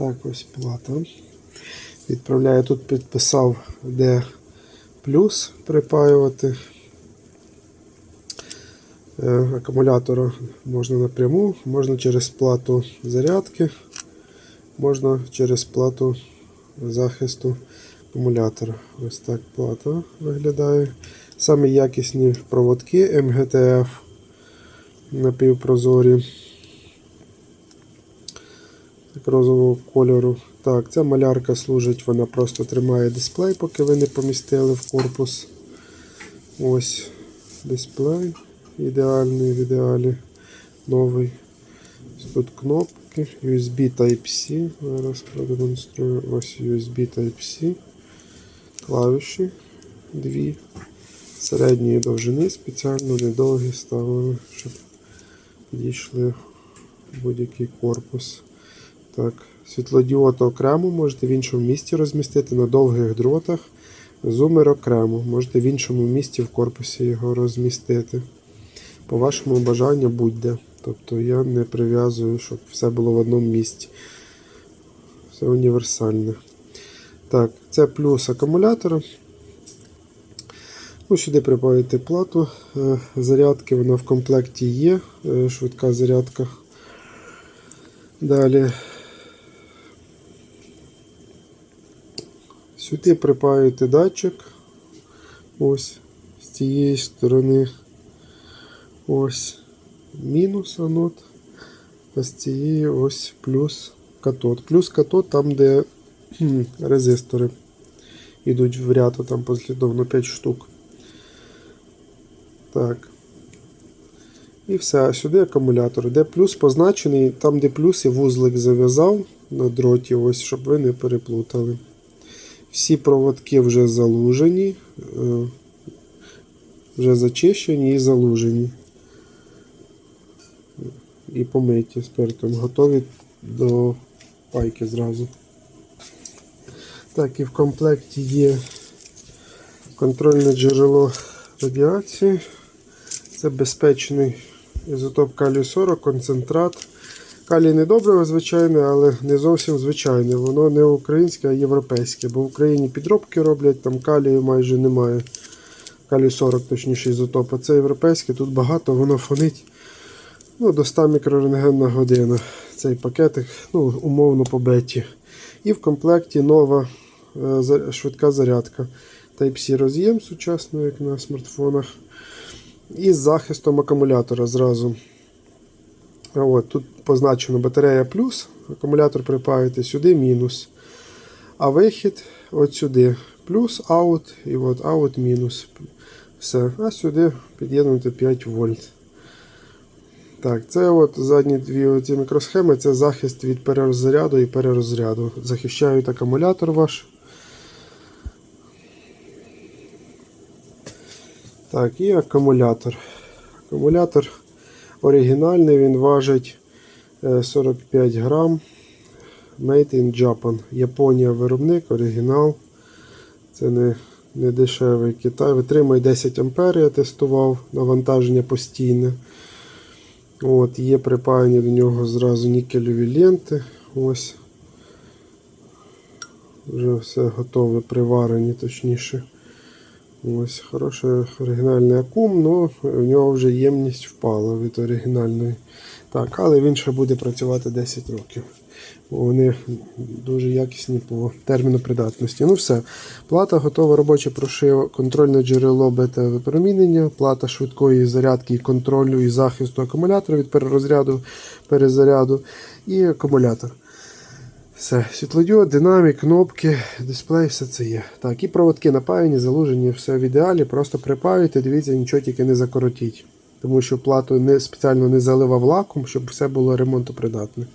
Так, ось плата. Відправляю тут підписав, де плюс припаювати. Е, Акумулятора можна напряму, можна через плату зарядки, можна через плату захисту акумулятора. Ось так плата виглядає. Самі якісні проводки МГТФ напівпрозорі. Розового кольору. Так, ця малярка служить, вона просто тримає дисплей, поки ви не помістили в корпус. Ось дисплей. Ідеальний в ідеалі. Новий. Тут кнопки. USB Type-C. Зараз продемонструю. Ось USB Type-C. Клавіші. Дві. Середньої довжини спеціально недовгі ставили, щоб підійшли будь-який корпус. Так, світлодіод окремо можете в іншому місці розмістити на довгих дротах. Зумер окремо, можете в іншому місці в корпусі його розмістити. По вашому бажанню будь-де. Тобто я не прив'язую, щоб все було в одному місці. Все універсальне. Так, це плюс акумулятора. Ну, сюди прибавити плату е, зарядки, вона в комплекті є, е, швидка зарядка. Далі сюди припаюєте датчик. Ось з цієї сторони. Ось мінус анод, а з цієї ось плюс катод. Плюс катод там, де резистори йдуть в ряд, там послідовно 5 штук. Так. І все, а сюди акумулятор. Де плюс позначений, там, де плюс я вузлик зав'язав на дроті, ось, щоб ви не переплутали. Всі проводки вже залужені, е, вже зачищені і залужені. І помиті спиртом. Готові до пайки зразу. Так, і в комплекті є контрольне джерело радіації. Це безпечний ізотоп калію 40, концентрат. Калій не добре, звичайне, але не зовсім звичайне. Воно не українське, а європейське. Бо в Україні підробки роблять, там калію майже немає. Калію 40, точніше, ізотоп. Це європейське, тут багато, воно фонить ну, до 100 мікрорентген на годину. Цей пакетик ну, умовно по беті. І в комплекті нова е, швидка зарядка. Type-C роз'єм сучасний, як на смартфонах. І з захистом акумулятора зразу. От, тут позначено батарея плюс, акумулятор припаєте сюди мінус. А вихід от сюди плюс, аут і от аут мінус. Все. А сюди під'єднуєте 5 вольт. Так, це от задні дві оці мікросхеми, це захист від перерозряду і перерозряду. Захищають акумулятор ваш. Так, і акумулятор. Акумулятор оригінальний, він важить е, 45 грам. Made in Japan. Японія виробник, оригінал. Це не, не дешевий Китай. Витримує 10 ампер, я тестував, навантаження постійне. От, Є припаяні до нього зразу нікелеві ленти. Ось. Вже все готове, приварені, точніше. Ось, хороший оригінальний акум, але в нього вже ємність впала від оригінальної. Так, але він ще буде працювати 10 років. Бо Вони дуже якісні по терміну придатності. Ну все. Плата готова робоча прошива, контрольне джерело бета-випромінення, плата швидкої зарядки контролю і захисту акумулятора від перерозряду, перезаряду і акумулятор. Все, світлодіод, динамік, кнопки, дисплей, все це є. Так, і проводки напаяні, залужені, все в ідеалі. Просто припаюйте, дивіться, нічого тільки не закоротіть. Тому що плату не, спеціально не заливав лаком, щоб все було ремонтопридатне.